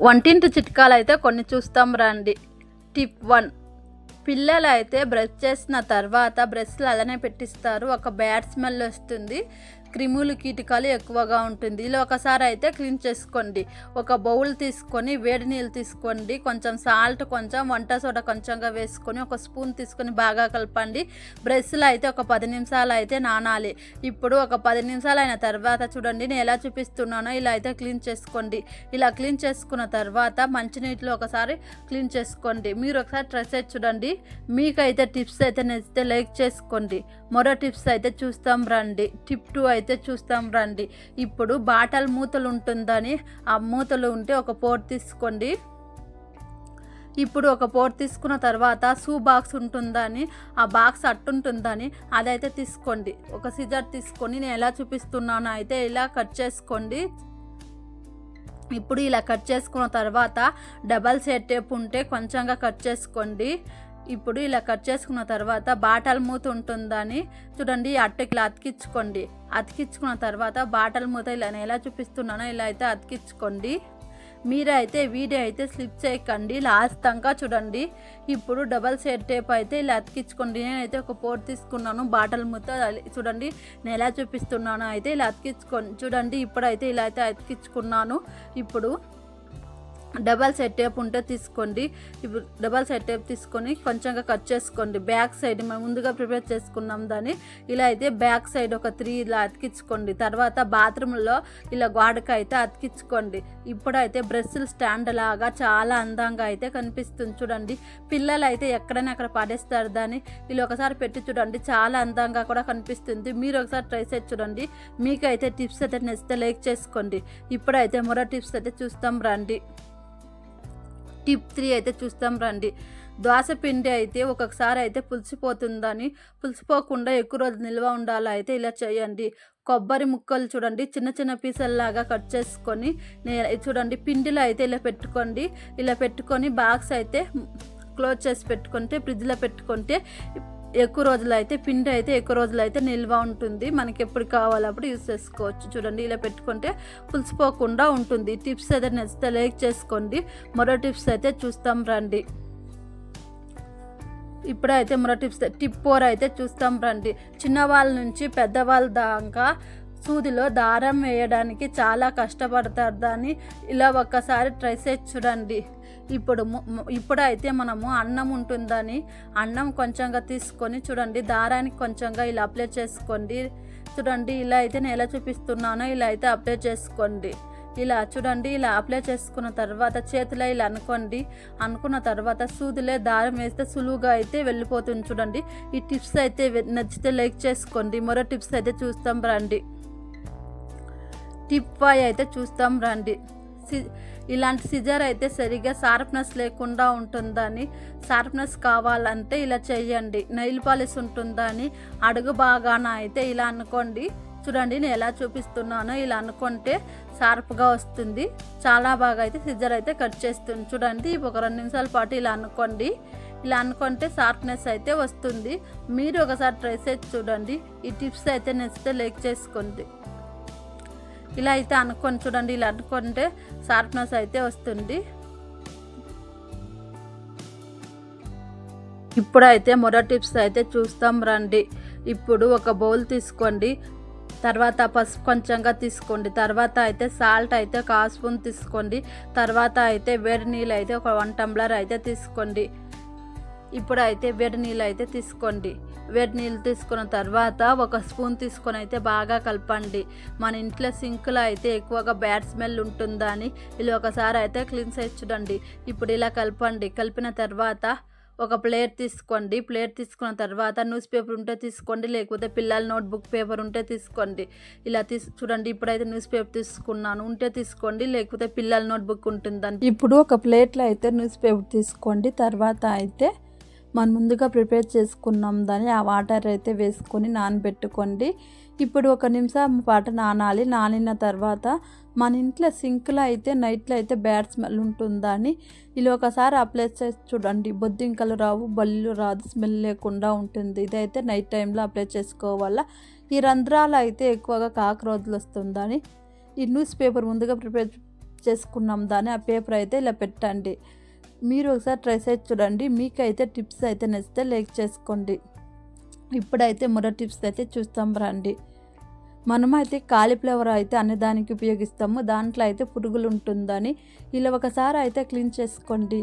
వంటింటి చిట్కాలు అయితే కొన్ని చూస్తాం రండి. Tip one. పిల్లలు అయితే బ్రష్ చేసిన తర్వాత బ్రష్లు అలానే పెట్టిస్తారు. ఒక బ్యాడ్ స్మెల్ వస్తుంది. క్రిములు కీటకాలు ఎక్కువగా ఉంటుంది. ఇలా ఒకసారి అయితే క్లీన్ చేసుకోండి. ఒక బౌల్ తీసుకొని వేడి నీళ్ళు తీసుకోండి. కొంచెం సాల్ట్ కొంచెం వంట సోడా కొంచెంగా వేసుకొని ఒక స్పూన్ తీసుకొని బాగా కలపండి. బ్రష్లు అయితే ఒక పది నిమిషాలు అయితే నానాలి. ఇప్పుడు ఒక పది నిమిషాలు అయిన తర్వాత చూడండి నేను ఎలా చూపిస్తున్నానో ఇలా అయితే క్లీన్ చేసుకోండి. ఇలా క్లీన్ చేసుకున్న తర్వాత మంచినీటిలో ఒకసారి క్లీన్ చేసుకోండి. మీరు ఒకసారి ట్రై చేసి చూడండి. మీకైతే టిప్స్ అయితే నచ్చితే లైక్ చేసుకోండి. మరో టిప్స్ అయితే చూస్తాం రండి. టిప్ టూ అయితే అయితే చూస్తాం రండి. ఇప్పుడు బాటల్ మూతలు ఉంటుందని ఆ మూతలు ఉంటే ఒక పోర్ తీసుకోండి. ఇప్పుడు ఒక పోర్ తీసుకున్న తర్వాత షూ బాక్స్ ఉంటుందని ఆ బాక్స్ అట్టుంటుందని అదైతే తీసుకోండి. ఒక సిజర్ తీసుకొని నేను ఎలా చూపిస్తున్నానో అయితే ఇలా కట్ చేసుకోండి. ఇప్పుడు ఇలా కట్ చేసుకున్న తర్వాత డబల్ సెట్ టేప్ ఉంటే కొంచెంగా కట్ చేసుకోండి. ఇప్పుడు ఇలా కట్ చేసుకున్న తర్వాత బాటల్ మూత ఉంటుందని చూడండి అట్టు క్లాత్కి ఇచ్చుకోండి అతికించుకోండి. అతికించుకున్న తర్వాత బాటల్ మూత ఇలా నేను ఎలా చూపిస్తున్నానో ఇలా అయితే అతికించుకోండి. మీరైతే వీడియో అయితే స్లిప్ చేయకండి. లాస్ట్ దాకా చూడండి. ఇప్పుడు డబల్ సెట్ టేప్ అయితే ఇలా అతికించుకోండి. నేనైతే ఒక పోర్ తీసుకున్నాను. బాటల్ మూత చూడండి. నేను ఎలా చూపిస్తున్నానో అయితే ఇలా అతికించుకోండి చూడండి. ఇప్పుడైతే ఇలా అయితే అతికించుకున్నాను. ఇప్పుడు డబల్ సెట్ టేప్ ఉంటే తీసుకోండి. ఇప్పుడు డబల్ సెట్ టేప్ తీసుకొని కొంచెంగా కట్ చేసుకోండి. బ్యాక్ సైడ్ మనం ముందుగా ప్రిపేర్ చేసుకున్నాం దాన్ని. ఇలా అయితే బ్యాక్ సైడ్ ఒక త్రీ ఇలా అతికించుకోండి. తర్వాత బాత్రూంలో ఇలా గోడకు అయితే అతికించుకోండి. ఇప్పుడైతే బ్రష్లు స్టాండ్ లాగా చాలా అందంగా అయితే కనిపిస్తుంది చూడండి. పిల్లలు అయితే ఎక్కడైనా అక్కడ పడేస్తారు దాన్ని. ఇలా ఒకసారి పెట్టి చూడండి. చాలా అందంగా కూడా కనిపిస్తుంది. మీరు ఒకసారి ట్రై చేసి చూడండి. మీకైతే టిప్స్ అయితే నచ్చితే లైక్ చేసుకోండి. ఇప్పుడైతే మరో టిప్స్ అయితే చూస్తాం. రండి. టిప్ త్రీ అయితే చూస్తాం రండి. దోశ పిండి అయితే ఒక్కొక్కసారి అయితే పులిసిపోతుందని పులిసిపోకుండా ఎక్కువ రోజులు నిల్వ ఉండాలి అయితే ఇలా చేయండి. కొబ్బరి ముక్కలు చూడండి చిన్న చిన్న పీసల్లాగా కట్ చేసుకొని చూడండి పిండిలో అయితే ఇలా పెట్టుకోండి. ఇలా పెట్టుకొని బాక్స్ అయితే క్లోజ్ చేసి పెట్టుకుంటే ఫ్రిడ్జ్లో పెట్టుకుంటే ఎక్కువ రోజులు అయితే పిండి అయితే ఎక్కువ రోజులు అయితే నిల్వ ఉంటుంది. మనకి ఎప్పుడు కావాలప్పుడు యూస్ చేసుకోవచ్చు. చూడండి ఇలా పెట్టుకుంటే పులిసిపోకుండా ఉంటుంది. టిప్స్ అయితే నచ్చితే లైక్ చేసుకోండి. మరో టిప్స్ అయితే చూస్తాం రండి. ఇప్పుడైతే మరో టిప్స్ టిప్ ఫోర్ అయితే చూస్తాం రండి. చిన్నవాళ్ళ నుంచి పెద్దవాళ్ళ దాకా సూదిలో దారం వేయడానికి చాలా కష్టపడతారు. దాన్ని ఇలా ఒక్కసారి ట్రై చేసి చూడండి. ఇప్పుడు ము- ఇప్పుడైతే మనము అన్నం ఉంటుందని అన్నం కొంచెంగా తీసుకొని చూడండి. దారానికి కొంచెంగా ఇలా అప్లై చేసుకోండి. చూడండి ఇలా అయితే నేను ఎలా చూపిస్తున్నానో. ఇలా అయితే అప్లై చేసుకోండి. ఇలా చూడండి ఇలా అప్లై చేసుకున్న తర్వాత చేతిలో ఇలా అనుకోండి. అనుకున్న తర్వాత సూదిలే దారం వేస్తే సులువుగా అయితే వెళ్ళిపోతుంది చూడండి. ఈ టిప్స్ అయితే నచ్చితే లైక్ చేసుకోండి. మరో టిప్స్ అయితే చూస్తాం రండి. టిప్ ఫైవ్ అయితే చూస్తాం రండి. సి- ఇలాంటి సిజర్ అయితే సరిగ్గా షార్ప్నెస్ లేకుండా ఉంటుందని షార్ప్నెస్ కావాలంటే ఇలా చేయండి నెయిల్ పాలిష్ ఉంటుందని అడుగు బాగాన అయితే ఇలా అనుకోండి. చూడండి నేను ఎలా చూపిస్తున్నానో ఇలా అనుకుంటే షార్ప్గా వస్తుంది. చాలా బాగా అయితే సిజర్ అయితే కట్ చేస్తుంది. చూడండి ఒక రెండు నిమిషాల పాటు ఇలా అనుకోండి. ఇలా అనుకుంటే షార్ప్నెస్ అయితే వస్తుంది. మీరు ఒకసారి ట్రై చేసి చూడండి. ఈ టిప్స్ అయితే నచ్చితే లైక్ చేసుకోండి. ఇలా అయితే అనుకొని చూడండి ఇలా అనుకుంటే షార్ప్నెస్ అయితే వస్తుంది. ఇప్పుడైతే మరో టిప్స్ అయితే చూస్తాం రండి. ఇప్పుడు ఒక బౌల్ తీసుకోండి. తర్వాత పసుపు కొంచెంగా తీసుకోండి. తర్వాత అయితే సాల్ట్ అయితే ఒక స్పూన్ తీసుకోండి. తర్వాత అయితే వేడి నీళ్ళు అయితే ఒక వన్ టంబ్లర్ అయితే తీసుకోండి. ఇప్పుడు అయితే వేడి నీళ్ళు అయితే తీసుకోండి. వేడి నీళ్ళు తీసుకున్న తర్వాత ఒక స్పూన్ తీసుకొని అయితే బాగా కలపండి. మన ఇంట్లో సింక్లో అయితే ఎక్కువగా బ్యాడ్ స్మెల్ ఉంటుందని ఇలా ఒకసారి అయితే క్లీన్ చేసి చూడండి. ఇప్పుడు ఇలా కలపండి. కలిపిన తర్వాత ఒక ప్లేట్ తీసుకోండి. ప్లేట్ తీసుకున్న తర్వాత న్యూస్ పేపర్ ఉంటే తీసుకోండి. లేకపోతే పిల్లల నోట్బుక్ పేపర్ ఉంటే తీసుకోండి. ఇలా తీసు చూడండి. ఇప్పుడైతే న్యూస్ పేపర్ తీసుకున్నాను. ఉంటే తీసుకోండి. లేకపోతే పిల్లల నోట్బుక్ ఉంటుందని. ఇప్పుడు ఒక ప్లేట్లో అయితే న్యూస్ పేపర్ తీసుకోండి. తర్వాత అయితే మనం ముందుగా ప్రిపేర్ చేసుకున్నాం దాన్ని ఆ వాటర్ అయితే వేసుకొని నానబెట్టుకోండి. ఇప్పుడు ఒక నిమిషం పాటు నానాలి. నానిన తర్వాత మన ఇంట్లో సింక్లో అయితే నైట్లో అయితే బ్యాడ్ స్మెల్ ఉంటుందని ఇలా ఒకసారి అప్లై చేసి చూడండి. బొద్దింకలు రావు బల్లు రాదు స్మెల్ లేకుండా ఉంటుంది. ఇదైతే నైట్ టైంలో అప్లై చేసుకోవాలా. ఈ రంధ్రాలు అయితే ఎక్కువగా కాకరోజులు వస్తుందని ఈ న్యూస్ పేపర్ ముందుగా ప్రిపేర్ చేసుకున్నాం దాన్ని ఆ పేపర్ అయితే ఇలా పెట్టండి. మీరు ఒకసారి ట్రై చేసి చూడండి. మీకైతే టిప్స్ అయితే నచ్చితే లైక్ చేసుకోండి. ఇప్పుడైతే మరో టిప్స్ అయితే చూస్తాం రండి. మనమైతే కాలీఫ్లవర్ అయితే అన్నదానికి ఉపయోగిస్తాము. దాంట్లో అయితే పురుగులు ఉంటుందని ఇలా ఒకసారి అయితే క్లీన్ చేసుకోండి.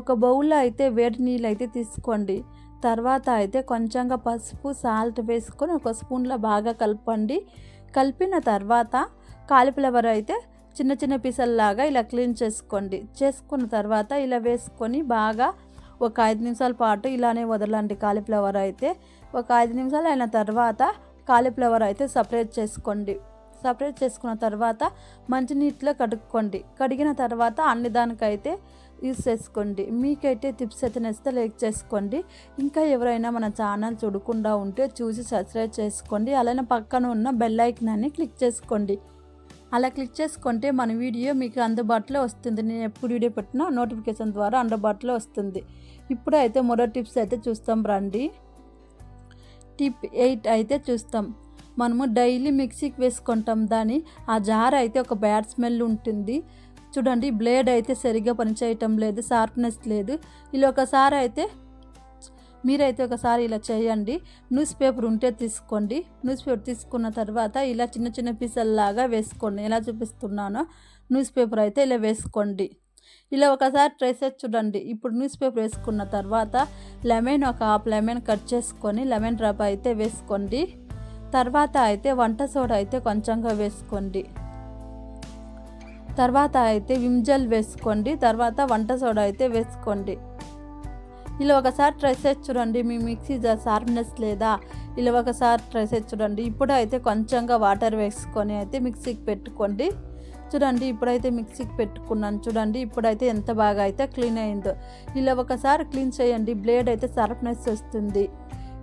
ఒక బౌల్లో అయితే వేడి నీళ్ళు అయితే తీసుకోండి. తర్వాత అయితే కొంచెంగా పసుపు సాల్ట్ వేసుకొని ఒక స్పూన్లో బాగా కలపండి. కలిపిన తర్వాత కాలీఫ్లవర్ అయితే చిన్న చిన్న పీసల్లాగా ఇలా క్లీన్ చేసుకోండి. చేసుకున్న తర్వాత ఇలా వేసుకొని బాగా ఒక ఐదు నిమిషాల పాటు ఇలానే వదలండి కాలీఫ్లవర్ అయితే. ఒక ఐదు నిమిషాలు అయిన తర్వాత కాలీఫ్లవర్ అయితే సపరేట్ చేసుకోండి. సపరేట్ చేసుకున్న తర్వాత మంచినీటిలో కడుక్కోండి. కడిగిన తర్వాత అన్ని దానికైతే యూస్ చేసుకోండి. మీకైతే టిప్స్ అయితే నచ్చితే లైక్ చేసుకోండి. ఇంకా ఎవరైనా మన ఛానల్ చూడకుండా ఉంటే చూసి సబ్స్క్రైబ్ చేసుకోండి. అలానే పక్కన ఉన్న బెల్ ఐకనాన్ని క్లిక్ చేసుకోండి. అలా క్లిక్ చేసుకుంటే మన వీడియో మీకు అందుబాటులో వస్తుంది. నేను ఎప్పుడు వీడియో పెట్టినా నోటిఫికేషన్ ద్వారా అందుబాటులో వస్తుంది. ఇప్పుడు అయితే మరో టిప్స్ అయితే చూస్తాం రండి. టిప్ ఎయిట్ అయితే చూస్తాం. మనము డైలీ మిక్సీకి వేసుకుంటాం. దాని ఆ జార్ అయితే ఒక బ్యాడ్ స్మెల్ ఉంటుంది. చూడండి బ్లేడ్ అయితే సరిగ్గా పనిచేయటం లేదు షార్ప్నెస్ లేదు. ఇలా ఒకసారి అయితే మీరైతే ఒకసారి ఇలా చేయండి. న్యూస్ పేపర్ ఉంటే తీసుకోండి. న్యూస్ పేపర్ తీసుకున్న తర్వాత ఇలా చిన్న చిన్న పీసల్లాగా వేసుకోండి. ఎలా చూపిస్తున్నానో న్యూస్ పేపర్ అయితే ఇలా వేసుకోండి. ఇలా ఒకసారి ట్రై చేసి చూడండి. ఇప్పుడు న్యూస్ పేపర్ వేసుకున్న తర్వాత లెమన్ ఒక హాఫ్ లెమన్ కట్ చేసుకొని లెమన్ డ్రాప్ అయితే వేసుకోండి. తర్వాత అయితే వంట సోడా అయితే కొంచెంగా వేసుకోండి. తర్వాత అయితే విమ్జల్ వేసుకోండి. తర్వాత వంట సోడా అయితే వేసుకోండి. ఇలా ఒకసారి ట్రై చేసి చూడండి మీ మిక్సీ షార్ప్నెస్ లేదా? ఇలా ఒకసారి ట్రై చేసి చూడండి. ఇప్పుడు అయితే కొంచెంగా వాటర్ వేసుకొని అయితే మిక్సీకి పెట్టుకోండి. చూడండి ఇప్పుడైతే మిక్సీకి పెట్టుకున్నాను. చూడండి ఇప్పుడైతే ఎంత బాగా అయితే క్లీన్ అయిందో. ఇలా ఒకసారి క్లీన్ చేయండి. బ్లేడ్ అయితే షార్ప్నెస్ వస్తుంది.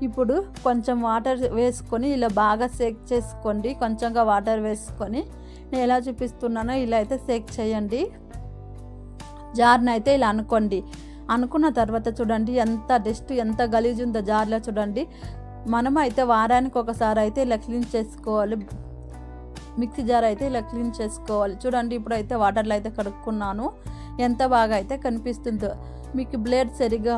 ఇప్పుడు కొంచెం వాటర్ వేసుకొని ఇలా బాగా సేక్ చేసుకోండి. కొంచెంగా వాటర్ వేసుకొని నేను ఎలా చూపిస్తున్నానో ఇలా అయితే సేక్ చేయండి. జార్ని అయితే ఇలా అనుకోండి. అనుకున్న తర్వాత చూడండి ఎంత డస్ట్ ఎంత గలీజ్ ఉందో జార్లో చూడండి. మనం అయితే వారానికి ఒకసారి అయితే ఇలా క్లీన్ చేసుకోవాలి. మిక్సీ జార్ అయితే ఇలా క్లీన్ చేసుకోవాలి. చూడండి ఇప్పుడైతే వాటర్లో అయితే కడుక్కున్నాను. ఎంత బాగా అయితే కనిపిస్తుందో. మీకు బ్లేడ్ సరిగా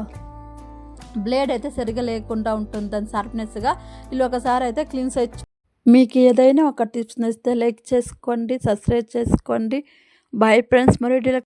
బ్లేడ్ అయితే సరిగా లేకుండా ఉంటుంది దాని షార్ప్నెస్గా ఇలా ఒకసారి అయితే క్లీన్ చేయొచ్చు మీకు ఏదైనా ఒక టిప్స్ నచ్చితే లైక్ చేసుకోండి సబ్స్క్రైబ్ చేసుకోండి. బాయ్ ఫ్రెండ్స్ మరి